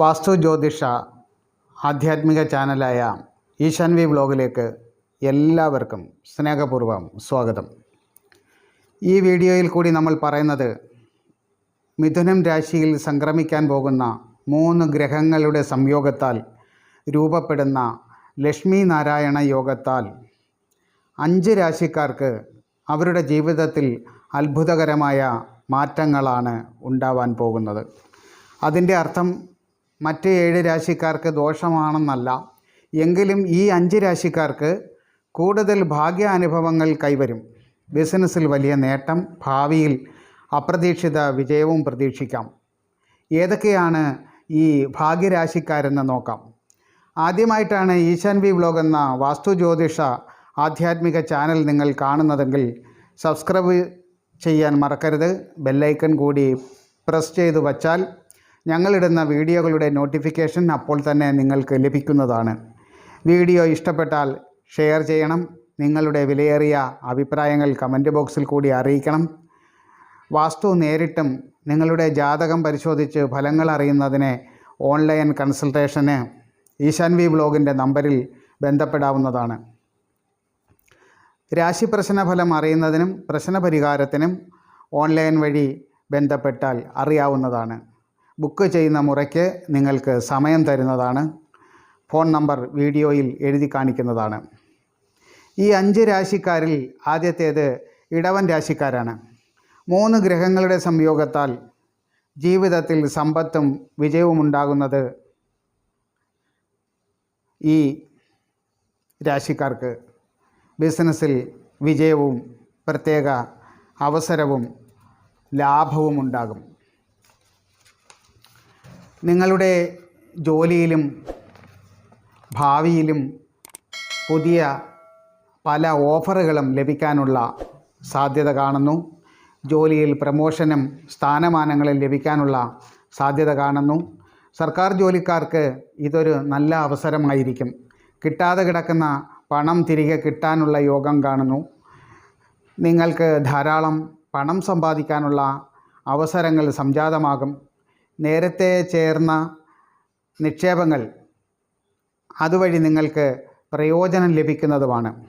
വാസ്തു ജ്യോതിഷ ആധ്യാത്മിക ചാനലായ ഈശാൻവി വ്ലോഗിലേക്ക് എല്ലാവർക്കും സ്നേഹപൂർവം സ്വാഗതം. ഈ വീഡിയോയിൽ കൂടി നമ്മൾ പറയുന്നത് മിഥുനം രാശിയിൽ സംക്രമിക്കാൻ പോകുന്ന മൂന്ന് ഗ്രഹങ്ങളുടെ സംയോഗത്താൽ രൂപപ്പെടുന്ന ലക്ഷ്മി നാരായണ യോഗത്താൽ അഞ്ച് രാശിക്കാർക്ക് അവരുടെ ജീവിതത്തിൽ അത്ഭുതകരമായ മാറ്റങ്ങളാണ് ഉണ്ടാവാൻ പോകുന്നത്. അതിന്റെ അർത്ഥം മറ്റ് ഏഴ് രാശിക്കാർക്ക് ദോഷമാണെന്നല്ല. എങ്കിലും ഈ അഞ്ച് രാശിക്കാർക്ക് കൂടുതൽ ഭാഗ്യാനുഭവങ്ങൾ കൈവരും. ബിസിനസ്സിൽ വലിയ നേട്ടം ഭാവിയിൽ അപ്രതീക്ഷിത വിജയവും പ്രതീക്ഷിക്കാം. ഏതൊക്കെയാണ് ഈ ഭാഗ്യരാശിക്കാരെന്ന് നോക്കാം. ആദ്യമായിട്ടാണ് ഈശാൻ വി വ്ലോഗ് എന്ന വാസ്തു ജ്യോതിഷ ആധ്യാത്മിക ചാനൽ നിങ്ങൾ കാണുന്നതെങ്കിൽ സബ്സ്ക്രൈബ് ചെയ്യാൻ മറക്കരുത്. ബെല്ലൈക്കൺ കൂടി പ്രസ് ചെയ്തു വച്ചാൽ ഞങ്ങളിടുന്ന വീഡിയോകളുടെ നോട്ടിഫിക്കേഷൻ അപ്പോൾ തന്നെ നിങ്ങൾക്ക് ലഭിക്കുന്നതാണ്. വീഡിയോ ഇഷ്ടപ്പെട്ടാൽ ഷെയർ ചെയ്യണം. നിങ്ങളുടെ വിലയേറിയ അഭിപ്രായങ്ങൾ കമന്റ് ബോക്സിൽ കൂടി അറിയിക്കണം. വാസ്തു നേരിട്ടും നിങ്ങളുടെ ജാതകം പരിശോധിച്ച് ഫലങ്ങൾ അറിയുന്നതിന് ഓൺലൈൻ കൺസൾട്ടേഷന് ഈശാൻ വി ബ്ലോഗിന്റെ നമ്പറിൽ ബന്ധപ്പെടാവുന്നതാണ്. രാശി പ്രശ്ന ഫലം അറിയുന്നതിനും പ്രശ്നപരിഹാരത്തിനും ഓൺലൈൻ വഴി ബന്ധപ്പെട്ടാൽ അറിയാവുന്നതാണ്. ബുക്ക് ചെയ്യുന്ന മുറയ്ക്ക് നിങ്ങൾക്ക് സമയം തരുന്നതാണ്. ഫോൺ നമ്പർ വീഡിയോയിൽ എഴുതി കാണിക്കുന്നതാണ്. ഈ അഞ്ച് രാശിക്കാരിൽ ആദ്യത്തേത് ഇടവൻ രാശിക്കാരാണ്. മൂന്ന് ഗ്രഹങ്ങളുടെ സംയോഗത്താൽ ജീവിതത്തിൽ സമ്പത്തും വിജയവും ഉണ്ടാകുന്നത് ഈ രാശിക്കാർക്ക്. ബിസിനസ്സിൽ വിജയവും പ്രത്യേക അവസരവും ലാഭവും ഉണ്ടാകും. നിങ്ങളുടെ ജോലിയിലും ഭാവിയിലും പുതിയ പല ഓഫറുകളും ലഭിക്കാനുള്ള സാധ്യത കാണുന്നു. ജോലിയിൽ പ്രമോഷനും സ്ഥാനമാനങ്ങളും ലഭിക്കാനുള്ള സാധ്യത കാണുന്നു. സർക്കാർ ജോലിക്കാർക്ക് ഇതൊരു നല്ല അവസരമായിരിക്കും. കിട്ടാതെ കിടക്കുന്ന പണം തിരികെ കിട്ടാനുള്ള യോഗം കാണുന്നു. നിങ്ങൾക്ക് ധാരാളം പണം സമ്പാദിക്കാനുള്ള അവസരങ്ങൾ സംജാതമാകും. നേരത്തെ ചേർന്ന നിക്ഷേപങ്ങൾ അതുവഴി നിങ്ങൾക്ക് പ്രയോജനം ലഭിക്കുന്നതുമാണ്.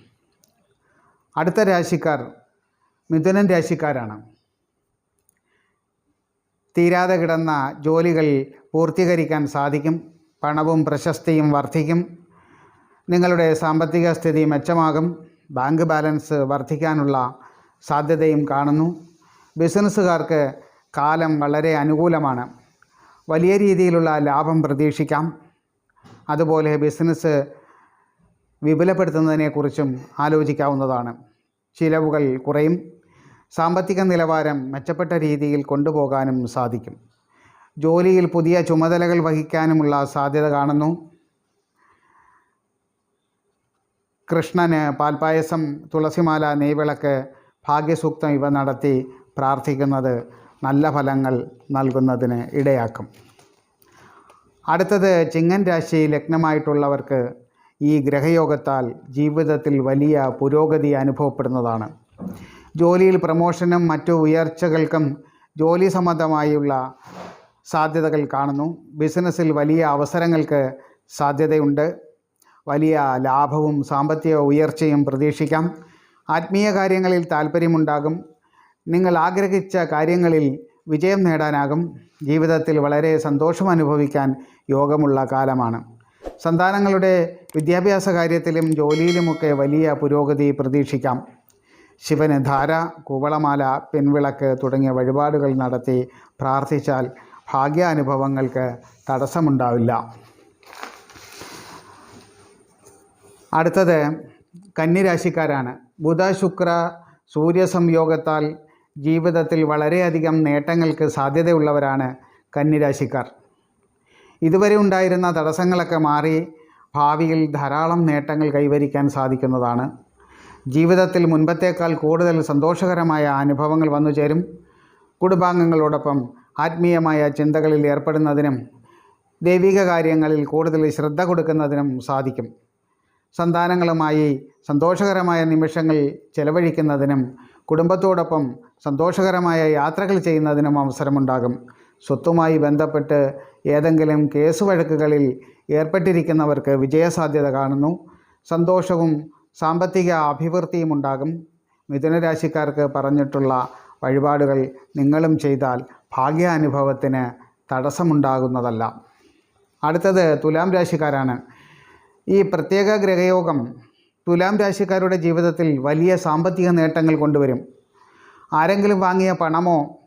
അടുത്ത രാശിക്കാർ മിഥുനൻ രാശിക്കാരാണ്. തീരാതെ കിടന്ന ജോലികൾ പൂർത്തീകരിക്കാൻ സാധിക്കും. പണവും പ്രശസ്തിയും വർദ്ധിക്കും. നിങ്ങളുടെ സാമ്പത്തിക സ്ഥിതി മെച്ചമാകും. ബാങ്ക് ബാലൻസ് വർദ്ധിക്കാനുള്ള സാധ്യതയും കാണുന്നു. ബിസിനസ്സുകാർക്ക് കാലം വളരെ അനുകൂലമാണ്. വലിയ രീതിയിലുള്ള ലാഭം പ്രതീക്ഷിക്കാം. അതുപോലെ ബിസിനസ് വിപുലപ്പെടുത്തുന്നതിനെക്കുറിച്ചും ആലോചിക്കാവുന്നതാണ്. ചിലവുകൾ കുറയും. സാമ്പത്തിക നിലവാരം മെച്ചപ്പെട്ട രീതിയിൽ കൊണ്ടുപോകാനും സാധിക്കും. ജോലിയിൽ പുതിയ ചുമതലകൾ വഹിക്കാനുമുള്ള സാധ്യത കാണുന്നു. കൃഷ്ണന് പാൽപ്പായസം തുളസിമാല നെയ്വിളക്ക് ഭാഗ്യസൂക്തം ഇവ നടത്തി പ്രാർത്ഥിക്കുന്നത് നല്ല ഫലങ്ങൾ നൽകുന്നതിന് ഇടയാക്കും. അടുത്തത് ചിങ്ങൻ രാശി ലഗ്നമായിട്ടുള്ളവർക്ക് ഈ ഗ്രഹയോഗത്താൽ ജീവിതത്തിൽ വലിയ പുരോഗതി അനുഭവപ്പെടുന്നതാണ്. ജോലിയിൽ പ്രമോഷനും മറ്റു ഉയർച്ചകൾക്കും ജോലി സംബന്ധമായുള്ള സാധ്യതകൾ കാണുന്നു. ബിസിനസ്സിൽ വലിയ അവസരങ്ങൾക്ക് സാധ്യതയുണ്ട്. വലിയ ലാഭവും സാമ്പത്തിക ഉയർച്ചയും പ്രതീക്ഷിക്കാം. ആത്മീയ കാര്യങ്ങളിൽ താല്പര്യമുണ്ടാകും നിങ്ങൾ ആഗ്രഹിച്ച കാര്യങ്ങളിൽ വിജയം നേടാനാകും. ജീവിതത്തിൽ വളരെ സന്തോഷം അനുഭവിക്കാൻ യോഗമുള്ള കാലമാണ്. സന്താനങ്ങളുടെ വിദ്യാഭ്യാസ കാര്യത്തിലും ജോലിയിലുമൊക്കെ വലിയ പുരോഗതി പ്രതീക്ഷിക്കാം. ശിവന് ധാര കൂവളമാല പെൺവിളക്ക് തുടങ്ങിയ വഴിപാടുകൾ നടത്തി പ്രാർത്ഥിച്ചാൽ ഭാഗ്യാനുഭവങ്ങൾക്ക് തടസ്സമുണ്ടാവില്ല. അടുത്തത് കന്നിരാശിക്കാരാണ്. ബുധ ശുക്ര സൂര്യ സംയോഗത്താൽ ജീവിതത്തിൽ വളരെയധികം നേട്ടങ്ങൾക്ക് സാധ്യതയുള്ളവരാണ് കന്നിരാശിക്കാർ. ഇതുവരെ ഉണ്ടായിരുന്ന തടസ്സങ്ങളൊക്കെ മാറി ഭാവിയിൽ ധാരാളം നേട്ടങ്ങൾ കൈവരിക്കാൻ സാധിക്കുന്നതാണ്. ജീവിതത്തിൽ മുൻപത്തേക്കാൾ കൂടുതൽ സന്തോഷകരമായ അനുഭവങ്ങൾ വന്നു ചേരും. കുടുംബാംഗങ്ങളോടൊപ്പം ആത്മീയമായ ചിന്തകളിൽ ഏർപ്പെടുന്നതിനും ദൈവിക കാര്യങ്ങളിൽ കൂടുതൽ ശ്രദ്ധ കൊടുക്കുന്നതിനും സാധിക്കും. സന്താനങ്ങളുമായി സന്തോഷകരമായ നിമിഷങ്ങൾ ചെലവഴിക്കുന്നതിനും കുടുംബത്തോടൊപ്പം സന്തോഷകരമായ യാത്രകൾ ചെയ്യുന്നതിനും അവസരമുണ്ടാകും. സ്വത്തുമായി ബന്ധപ്പെട്ട് ഏതെങ്കിലും കേസ് വഴക്കുകളിൽ ഏർപ്പെട്ടിരിക്കുന്നവർക്ക് വിജയസാധ്യത കാണുന്നു. സന്തോഷവും സാമ്പത്തിക അഭിവൃദ്ധിയും ഉണ്ടാകും. മിഥുനരാശിക്കാർക്ക് പറഞ്ഞിട്ടുള്ള വഴിപാടുകൾ നിങ്ങളും ചെയ്താൽ ഭാഗ്യാനുഭവത്തിന് തടസ്സമുണ്ടാകുന്നതല്ല. അടുത്തത് തുലാം രാശിക്കാരാണ്. ഈ പ്രത്യേക ഗ്രഹയോഗം തുലാം രാശിക്കാരുടെ ജീവിതത്തിൽ വലിയ സാമ്പത്തിക നേട്ടങ്ങൾ കൊണ്ടുവരും. ആരെങ്കിലും വാങ്ങിയ പണമോ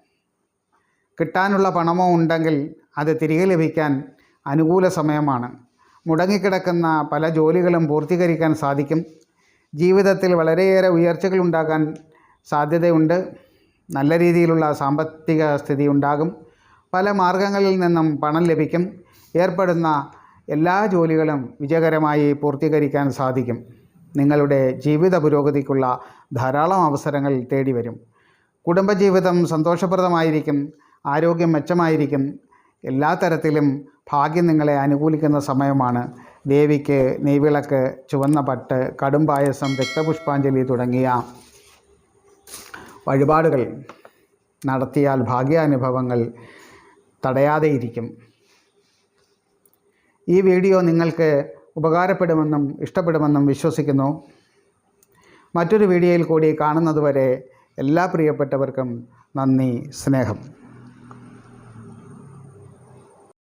കിട്ടാനുള്ള പണമോ ഉണ്ടെങ്കിൽ അത് തിരികെ ലഭിക്കാൻ അനുകൂല സമയമാണ്. മുടങ്ങിക്കിടക്കുന്ന പല ജോലികളും പൂർത്തീകരിക്കാൻ സാധിക്കും. ജീവിതത്തിൽ വളരെയേറെ ഉയർച്ചകൾ ഉണ്ടാകാൻ സാധ്യതയുണ്ട്. നല്ല രീതിയിലുള്ള സാമ്പത്തിക സ്ഥിതി ഉണ്ടാകും. പല മാർഗങ്ങളിൽ നിന്നും പണം ലഭിക്കും. ഏർപ്പെടുന്ന എല്ലാ ജോലികളും വിജയകരമായി പൂർത്തീകരിക്കാൻ സാധിക്കും. നിങ്ങളുടെ ജീവിത പുരോഗതിക്കുള്ള ധാരാളം അവസരങ്ങൾ തേടി വരും. കുടുംബജീവിതം സന്തോഷപ്രദമായിരിക്കും ആരോഗ്യം മെച്ചമായിരിക്കും. എല്ലാ തരത്തിലും ഭാഗ്യം നിങ്ങളെ അനുകൂലിക്കുന്ന സമയമാണ്. ദേവിക്ക് നെയ്വിളക്ക് ചുവന്ന പട്ട് കടും പായസം രക്തപുഷ്പാഞ്ജലി തുടങ്ങിയ വഴിപാടുകൾ നടത്തിയാൽ ഭാഗ്യാനുഭവങ്ങൾ തടയാതെയിരിക്കും. ഈ വീഡിയോ നിങ്ങൾക്ക് ഉപകാരപ്പെടുമെന്നും ഇഷ്ടപ്പെടുമെന്നും വിശ്വസിക്കുന്നു. മറ്റൊരു വീഡിയോയിൽ കൂടി കാണുന്നതുവരെ എല്ലാ പ്രിയപ്പെട്ടവർക്കും നന്ദി സ്നേഹം.